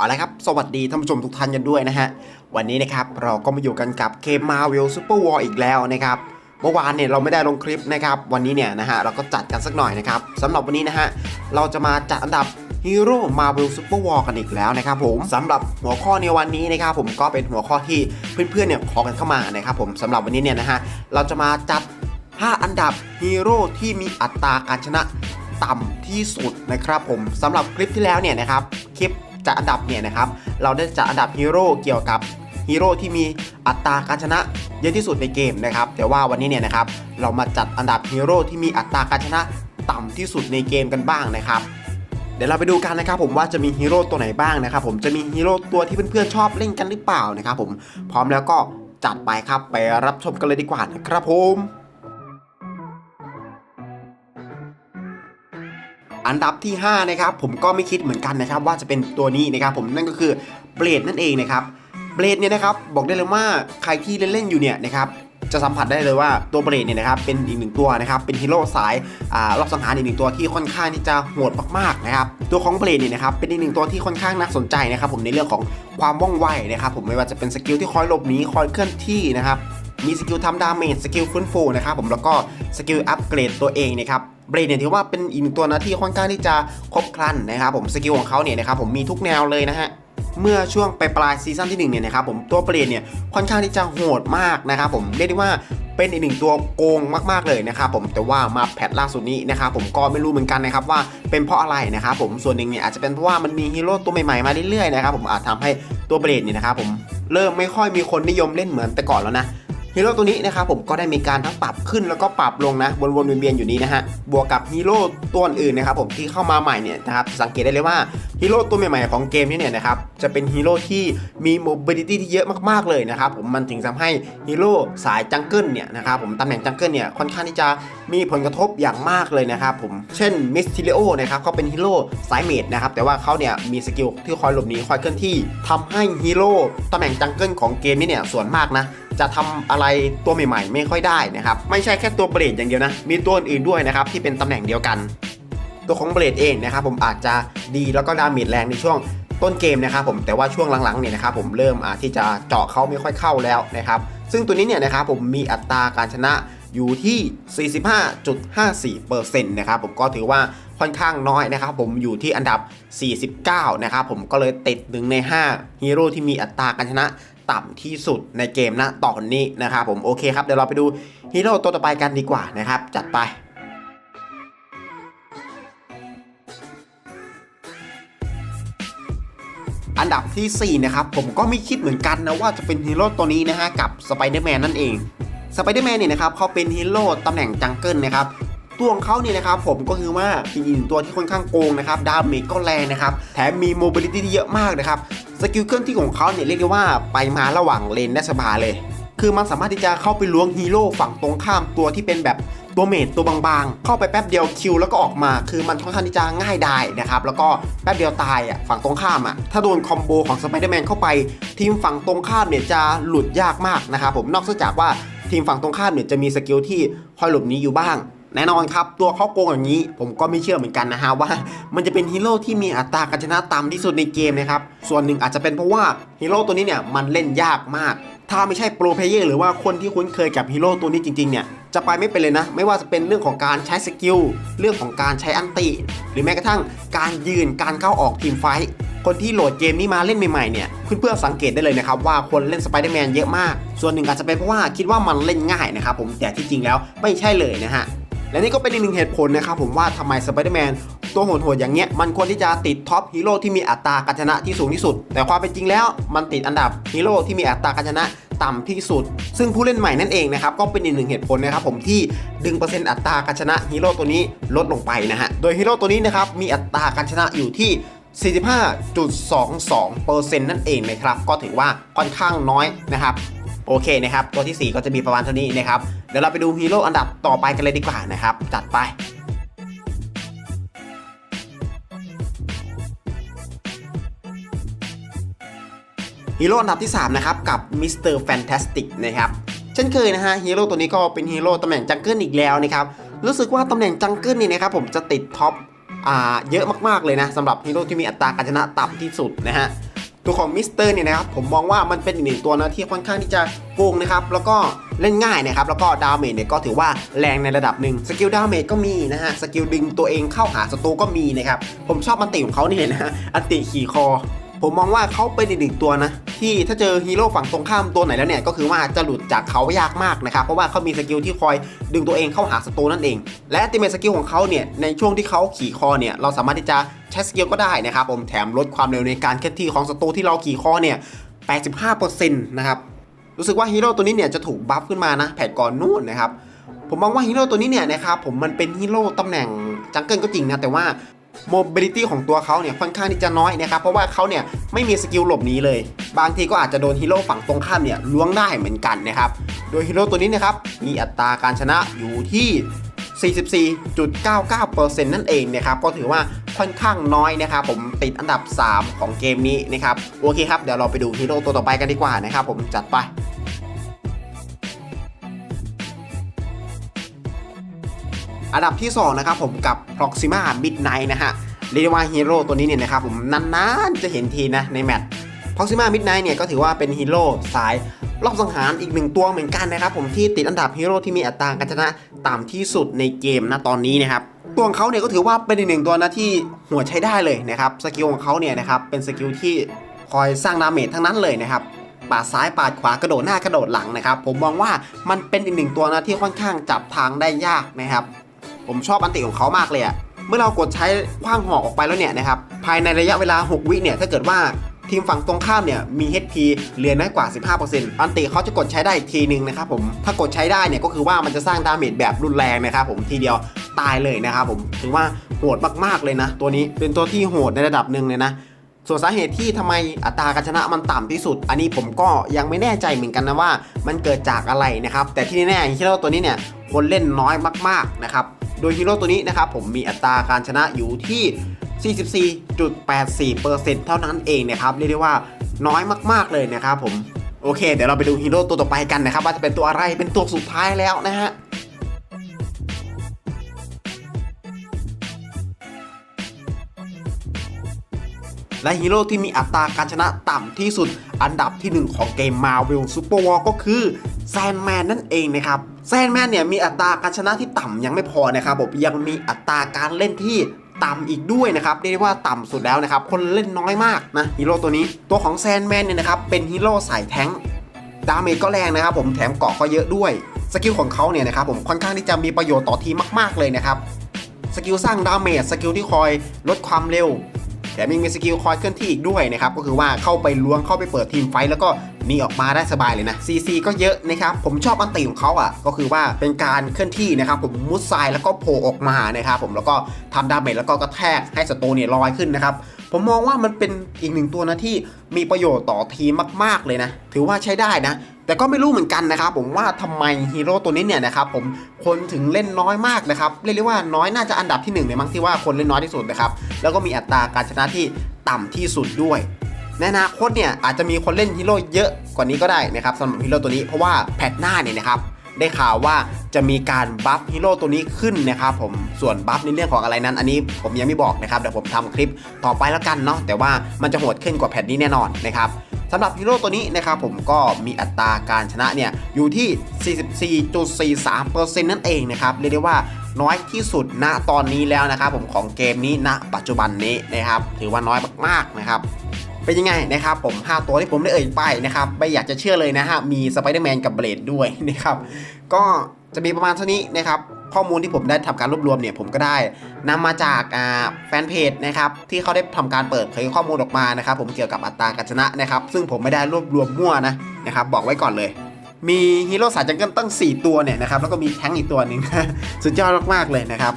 เอาละครับสวัสดีท่านผู้ชมทุกท่านกันด้วยนะฮะ วันนี้นะครับเราก็มาอยู่กันกับเกม Marvel Super War อีกแล้วนะครับ เมื่อวานเนี่ยเราไม่ได้ลงคลิปนะครับ วันนี้เนี่ยนะฮะเราก็จัดกันสักหน่อยนะครับสำหรับวันนี้นะฮะเราจะมาจัดอันดับฮีโร่ Marvel Super War กันอีกแล้วนะครับผมสำหรับหัวข้อในวันนี้นะครับผมก็เป็นหัวข้อที่เพื่อนๆเนี่ยขอกันเข้ามานะครับผมสำหรับวันนี้เนี่ยนะฮะเราจะมาจัด 5 อันดับฮีโร่ที่มีอัตราการชนะต่ำที่สุดนะครับผมสำหรับคลิปที่แล้วเนี่ยนะครับคลิป จัดอันดับเนี่ยนะครับ เราได้จัดอันดับฮีโร่เกี่ยวกับฮีโร่ที่มีอัตราการชนะเยอะที่สุดในเกมนะครับ แต่ว่าวันนี้เนี่ยนะครับ เรามาจัดอันดับฮีโร่ที่มีอัตราการชนะต่ำที่สุดในเกมกันบ้างนะครับเดี๋ยวเราไปดูกันนะครับผมว่าจะมีฮีโร่ตัวไหนบ้างนะครับผมจะมีฮีโร่ตัวที่เพื่อนๆชอบเล่นกันหรือเปล่านะครับผมพร้อมแล้วก็จัดไปครับไปรับชมกันเลยดีกว่านะครับผม อันดับที่5นะครับผมก็ไม่คิดเหมือนกันนะครับว่าจะเป็นตัวนี้นะครับผมนั่นก็คือเบลดนั่นเองนะครับเบลดเนี่ยนะครับบอกได้เลยว่าใครที่เล่นๆอยู่เนี่ยนะครับจะสัมผัสได้เลยว่าตัวเบลดเนี่ยนะครับเป็นอีกหนึ่งตัวนะครับเป็นฮีโร่สายอ่ารอบสังหารอีกหนึ่งตัวที่ค่อนข้างที่จะโหดมากๆนะครับตัวของเบลดเนี่ยนะครับเป็นอีกหนึ่งตัวที่ค่อนข้างน่าสนใจนะครับผมในเรื่องของความว่องไวนะครับผมไม่ว่าจะเป็นสกิลที่คอยหลบหนีคอยเคลื่อนที่นะครับมีสกิลทำดาเมจสกิลฟื้นฟูนะครับผมแล้วก็สกิลอัปเกรดตัวเองนะครับ เบรดเนี่ยถือว่าเป็นอีกหนึ่งตัวนะที่ค่อนข้างที่จะครบครันนะครับผมสกิลของเขาเนี่ยนะครับผมมีทุกแนวเลยนะฮะเมื่อช่วงปลายปลายซีซั่นที่1เนี่ยนะครับผมตัวเบรดเนี่ยค่อนข้างที่จะโหดมากนะครับผมเรียกได้ว่าเป็นอีกหนึ่งตัวโกงมากๆเลยนะครับผมแต่ว่ามาแพทล่าสุดนี้นะครับผมก็ไม่รู้เหมือนกันนะครับว่าเป็นเพราะอะไรนะครับผมส่วนหนึ่งเนี่ยอาจจะเป็นเพราะว่ามันมีฮีโร่ตัวใหม่ๆมาเรื่อยๆนะครับผมอาจทำให้ตัวเบรดเนี่ยนะครับผมเริ่มไม่ค่อยมีคนนิยมเล่นเหมือนแต่ก่อนแล้วนะ ฮีโร่ตัวนี้นะครับผมก็ได้มีการทั้งปรับขึ้นแล้วก็ปรับลงนะวนๆเวียนๆอยู่นี้นะฮะบวกกับฮีโร่ตัวอื่นนะครับผมที่เข้ามาใหม่เนี่ยนะครับสังเกตได้เลยว่าฮีโร่ตัวใหม่ๆของเกมนี้เนี่ยนะครับจะเป็นฮีโร่ที่มีโมบิลิตี้ที่เยอะมากๆเลยนะครับผมมันถึงทำให้ฮีโร่สายจังเกิลเนี่ยนะครับผมตำแหน่งจังเกิลเนี่ยค่อนข้างที่จะมีผลกระทบอย่างมากเลยนะครับผมเช่นมิสทิเลโอนะครับเขาเป็นฮีโร่สายเมดนะครับแต่ว่าเขาเนี่ยมีสกิลที่คอยหลบหนีคอยเคลื่อนที่ทำให้ฮีโร่ตำแหน่งจังเกิลของเกมนี้เนี่ยส่วนมากนะ จะทำอะไรตัวใหม่ๆ ไม่ค่อยได้นะครับ ไม่ใช่แค่ตัวเบรดอย่างเดียวนะ มีตัวอื่นๆด้วยนะครับที่เป็นตำแหน่งเดียวกัน ตัวของเบรดเองนะครับผมอาจจะดีแล้วก็ดาเมจแรงในช่วงต้นเกมนะครับผมแต่ว่าช่วงหลังๆเนี่ยนะครับผมเริ่มอาที่จะเจาะเขาไม่ค่อยเข้าแล้วนะครับซึ่งตัวนี้เนี่ยนะครับผมมีอัตราการชนะอยู่ที่ 45.54%นะครับผมก็ถือว่าค่อนข้างน้อยนะครับผมอยู่ที่อันดับ 49 นะครับผมก็เลยติดหนึ่งใน 5 ฮีโร่ที่มีอัตราการชนะ ต่ำที่สุดในเกมณตอนนี้นะครับผมโอเคครับเดี๋ยวเราไปดูฮีโร่ตัวต่อไปกันดีกว่านะครับจัดไปอันดับทีสี่ 4 นะครับ ผมก็ไม่คิดเหมือนกันนะว่าจะเป็นฮีโร่ตัวนี้นะฮะกับสไปเดอร์แมนนั่นเองสไปเดอร์แมนเนี่ยนะครับเขาเป็นฮีโร่ตำแหน่งจังเกิลนะครับ ตัวของเขาเนี่ยนะครับผมก็คือว่าเป็นอีกหนึ่งตัวที่ค่อนข้างโกงนะครับดาเมจก็แรงนะครับแถมมีโมบิลิตี้ที่เยอะมากนะครับสกิลเคลื่อนที่ของเขาเนี่ยเรียกได้ว่าไปมาระหว่างเลนได้สบายเลย คือมันสามารถที่จะเข้าไปล้วงฮีโร่ฝั่งตรงข้ามตัวที่เป็นแบบตัวเมจตัวบางๆ เข้าไปแป๊บเดียวคิวแล้วก็ออกมา คือมันค่อนข้างที่จะง่ายได้นะครับ แล้วก็แป๊บเดียวตายอะฝั่งตรงข้ามอะ ถ้าโดนคอมโบของสไปเดอร์แมนเข้าไป ทีมฝั่งตรงข้ามเนี่ยจะหลุดยากมากนะครับผม นอกจากว่าทีมฝั่งตรงข้ามเนี่ยจะมีสกิลที่คอยหลบหนีอยู่บ้าง แน่นอนครับ ตัวเขาโกงอย่างนี้ ผมก็ไม่เชื่อเหมือนกันนะฮะว่า มันจะเป็นฮีโร่ที่มีอัตราการชนะต่ำที่สุดในเกมนะครับ ส่วนหนึ่งอาจจะเป็นเพราะว่าฮีโร่ตัวนี้เนี่ยมันเล่นยากมาก ถ้าไม่ใช่โปรเพเยอร์หรือว่าคนที่คุ้นเคยกับฮีโร่ตัวนี้จริงๆเนี่ยจะไปไม่เป็นเลยนะ ไม่ว่าจะเป็นเรื่องของการใช้สกิลเรื่องของการใช้อันติ หรือแม้กระทั่งการยืนการเข้าออกทีมไฟท์คนที่โหลดเกมนี้มาเล่นใหม่ๆเนี่ยเพื่อนๆสังเกตได้เลยนะครับว่าคนเล่นสไปเดอร์แมนเยอะมาก ส่วนหนึ่งอาจจะเป็นเพราะว่าคิดว่ามันเล่นง่ายนะครับผมแต่ที่จริงแล้วไม่ใช่เลยนะฮะ และนี่ก็เป็นอีกหนึ่งเหตุผลนะครับผมว่าทำไมสไปเดอร์แมนตัวโหดๆอย่างเงี้ยมันควรที่จะติดท็อปฮีโร่ที่มีอัตราการชนะที่สูงที่สุด แต่ความเป็นจริงแล้วมันติดอันดับฮีโร่ที่มีอัตราการชนะต่ำที่สุด ซึ่งผู้เล่นใหม่นั่นเองนะครับ ก็เป็นอีกหนึ่งเหตุผลนะครับผมที่ดึงเปอร์เซ็นต์อัตราการชนะฮีโร่ตัวนี้ลดลงไปนะฮะ โดยฮีโร่ตัวนี้นะครับมีอัตราการชนะอยู่ที่ 45.22%นั่นเองนะครับ ก็ถือว่าค่อนข้างน้อยนะครับ โอเคนะครับ ตัวที่ 4 ก็จะมีประมาณเท่านี้นะครับ เดี๋ยวเราไปดูฮีโร่อันดับต่อไปกันเลยดีกว่านะครับ จัดไปฮีโร่อันดับที่ 3 นะครับ กับมิสเตอร์แฟนตาสติกนะครับเช่นเคยนะฮะฮีโร่ตัวนี้ก็เป็นฮีโร่ตำแหน่งจังเกิลอีกแล้วนะครับ รู้สึกว่าตำแหน่งจังเกิลนี่นะครับผมจะติดท็อปอ่าเยอะมากๆเลยนะสำหรับฮีโร่ที่มีอัตราการชนะต่ำที่สุดนะฮะ ตัวของมิสเตอร์เนี่ยนะครับผมมองว่ามันเป็นอีกหนึ่งตัวนะที่ค่อนข้างที่จะโกงนะครับแล้วก็เล่นง่ายนะครับแล้วก็ดาเมจเนี่ยก็ถือว่าแรงในระดับหนึ่งสกิลดาเมจก็มีนะฮะสกิลดึงตัวเองเข้าหาศัตรูก็มีนะครับผมชอบอันติของเขานี่นะฮะอันติขี่คอ ผมมองว่าเขาเป็นอีกหนึ่งตัวนะ ที่ถ้าเจอฮีโร่ฝั่งตรงข้ามตัวไหนแล้วเนี่ยก็คือว่าจะหลุดจากเขายากมากนะครับ เพราะว่าเขามีสกิลที่คอยดึงตัวเองเข้าหาศัตรูนั่นเอง และติเมสกิลของเขาเนี่ยในช่วงที่เขาขี่คอเนี่ยเราสามารถที่จะใช้สกิลก็ได้นะครับผมแถมลดความเร็วในการเคลื่อนที่ของศัตรูที่เราขี่คอเนี่ย 85%นะครับรู้สึกว่าฮีโร่ตัวนี้เนี่ยจะถูกบัฟขึ้นมานะแผดก่อนนู่นนะครับผมมองว่าฮีโร่ตัวนี้เนี่ยนะครับผมมันเป็นฮีโร่ตำแหน่งจังเกิลก็จริงนะแต่ว่า โมบิลิตี้ของตัวเขาเนี่ยค่อนข้างที่จะน้อยนะครับเพราะว่าเขาเนี่ยไม่มีสกิลหลบหนีเลย บางทีก็อาจจะโดนฮีโร่ฝั่งตรงข้ามเนี่ยล้วงได้เหมือนกันนะครับโดยฮีโร่ตัวนี้นะครับมีอัตราการชนะอยู่ที่44.99%นั่นเองนะครับ ก็ถือว่าค่อนข้างน้อยนะครับ ผมติดอันดับ 3 ของเกมนี้นะครับ โอเคครับ เดี๋ยวเราไปดูฮีโร่ตัวต่อไปกันดีกว่านะครับ ผมจัดไป อันดับที่2นะครับผมกับ Proxima Midnight นะฮะเรียกว่าฮีโร่ตัวนี้เนี่ยนะครับผมนานๆจะเห็นทีนะในแมตช์ Proxima Midnight เนี่ยก็ถือว่าเป็นฮีโร่สายรอบสังหารอีกหนึ่งตัวเหมือนกันนะครับผมที่ติดอันดับฮีโร่ที่มีอัตราการชนะต่ำที่สุดในเกมนะตอนนี้นะครับตัวของเขาเนี่ยก็ถือว่าเป็นอีกหนึ่งตัวนะที่หัวใช้ได้เลยนะครับสกิลของเขาเนี่ยนะครับเป็นสกิลที่คอยสร้างดาเมจทั้งนั้นเลยนะครับปาดซ้ายปาดขวากระโดดหน้ากระโดดหลังนะครับผมมองว่ามันเป็นอีกหนึ่งตัวนะที่ค่อนข้างจับทางได้ยากนะครับ ผมชอบอันติของเขามากเลยอะเมื่อเรากดใช้คว้างหอกออกไปแล้วเนี่ยนะครับภายในระยะเวลา 6 วิเนี่ยถ้าเกิดว่าทีมฝั่งตรงข้ามเนี่ยมี HP เหลือน้อยกว่า 15%อันติเขาจะกดใช้ได้อีกทีนึงนะครับผม ถ้ากดใช้ได้เนี่ยก็คือว่ามันจะสร้างดาเมจแบบรุนแรงนะครับผมทีเดียวตายเลยนะครับผมถือว่าโหดมากๆเลยนะ ตัวนี้เป็นตัวที่โหดในระดับหนึ่งเลยนะ ส่วนสาเหตุที่ทำไมอัตราการชนะมันต่ำที่สุด อันนี้ผมก็ยังไม่แน่ใจเหมือนกันนะว่า มันเกิดจากอะไรนะครับแต่ที่แน่ๆฮีโร่ตัวนี้เนี่ยคนเล่นน้อยมากๆนะครับ โดยฮีโร่ตัวนี้นะครับผมมีอัตราการชนะอยู่ที่ 44.84%เท่านั้นเองนะครับเรียกได้ว่าน้อยมากๆเลยนะครับผมโอเค เดี๋ยวเราไปดูฮีโร่ตัวต่อไปกันนะครับ ว่าจะเป็นตัวอะไรเป็นตัวสุดท้ายแล้วนะฮะและฮีโร่ที่มีอัตราการชนะต่ำที่สุดอันดับที่ 1 ของเกม Marvel Super War ก็คือแซนแมนนั่นเองนะครับ แซนแมนเนี่ยมีอัตราการชนะที่ต่ำยังไม่พอนะครับผมยังมีอัตราการเล่นที่ต่ำอีกด้วยนะครับเรียกได้ว่าต่ำสุดแล้วนะครับคนเล่นน้อยมากนะฮีโร่ตัวนี้ตัวของแซนแมนเนี่ยนะครับเป็นฮีโร่สายแท้งดาเมจก็แรงนะครับผมแถมเกาะก็เยอะด้วยสกิลของเขาเนี่ยนะครับผมค่อนข้างที่จะมีประโยชน์ต่อทีมมาก ๆเลยนะครับสกิลสร้างดาเมจสกิลที่คอยลดความเร็ว แถมยังมีสกิลคอยเคลื่อนที่อีกด้วยนะครับก็คือว่าเข้าไปล้วงเข้าไปเปิดทีมไฟแล้วก็นีออกมาได้สบายเลยนะ CC ก็เยอะนะครับผมชอบอันติของเขาอะก็คือว่าเป็นการเคลื่อนที่นะครับผมมุดทรายแล้วก็โผล่ออกมานะครับผมแล้วก็ทำดาเมจแล้วก็กระแทกให้ศัตรูเนี่ยลอยขึ้นนะครับผมมองว่ามันเป็นอีกหนึ่งตัวนะที่มีประโยชน์ต่อทีมมาก ๆเลยนะ ถือว่าใช้ได้นะ แต่ก็ไม่รู้เหมือนกันนะครับผมว่าทำไมฮีโร่ตัวนี้เนี่ยนะครับผมคนถึงเล่นน้อยมากนะครับเรียกได้ว่าน้อยน่าจะอันดับที่หนึ่งเลยมั้งที่ว่าคนเล่นน้อยที่สุดนะครับแล้วก็มีอัตราการชนะที่ต่ำที่สุดด้วยในอนาคตเนี่ยอาจจะมีคนเล่นฮีโร่เยอะกว่านี้ก็ได้นะครับสำหรับฮีโร่ตัวนี้เพราะว่าแพทหน้าเนี่ยนะครับได้ข่าวว่าจะมีการบัฟฮีโร่ตัวนี้ขึ้นนะครับผมส่วนบัฟในเรื่องของอะไรนั้น อันนี้ผมยังไม่บอกนะครับเดี๋ยวผมทำคลิปต่อไปแล้วกันเนาะแต่ว่ามันจะโหดขึ้นกว่าแพทนี้แน่นอนนะครับ สำหรับฮีโร่ตัวนี้นะครับผมก็มีอัตราการชนะเนี่ยอยู่ที่ 44.43%นั่นเองนะครับเรียกได้ว่าน้อยที่สุดณตอนนี้แล้วนะครับผมของเกมนี้ณ ปัจจุบันนี้นะครับถือว่าน้อยมากๆนะครับเป็นยังไงนะครับผม 5 ตัวที่ผมได้เอ่ยไปนะครับไม่อยากจะเชื่อเลยนะฮะมีสไปเดอร์แมนกับเบลดด้วยนะครับก็จะมีประมาณเท่านี้นะครับ ข้อมูลที่ผมได้ทำการรวบรวมเนี่ยผมก็ได้นำมาจากแฟนเพจนะครับที่เขาได้ทำการเปิดเผยข้อมูลออกมานะครับผมเกี่ยวกับอัตราการชนะนะครับซึ่งผมไม่ได้รวบรวมมั่วนะนะครับบอกไว้ก่อนเลยมีฮีโร่สายจังเกิลตั้ง 4 ตัวเนี่ยนะครับแล้วก็มีแท้งอีกตัวหนึ่งสุดยอดมากๆเลยนะครับ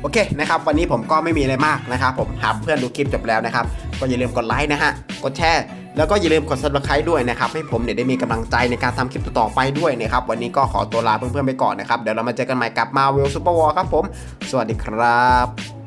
โอเคนะครับ วันนี้ผมก็ไม่มีอะไรมากนะครับ ผมหาเพื่อนดูคลิปจบแล้วนะครับ ก็อย่าลืมกดไลค์นะฮะ กดแชร์ แล้วก็อย่าลืมกด subscribe ด้วยนะครับให้ผมเนี่ยได้มีกำลังใจในการทำคลิปต่อไปด้วยนะครับวันนี้ก็ขอตัวลาเพื่อนๆไปก่อนนะครับเดี๋ยวเรามาเจอกันใหม่กับ Marvel Super War ครับผม สวัสดีครับ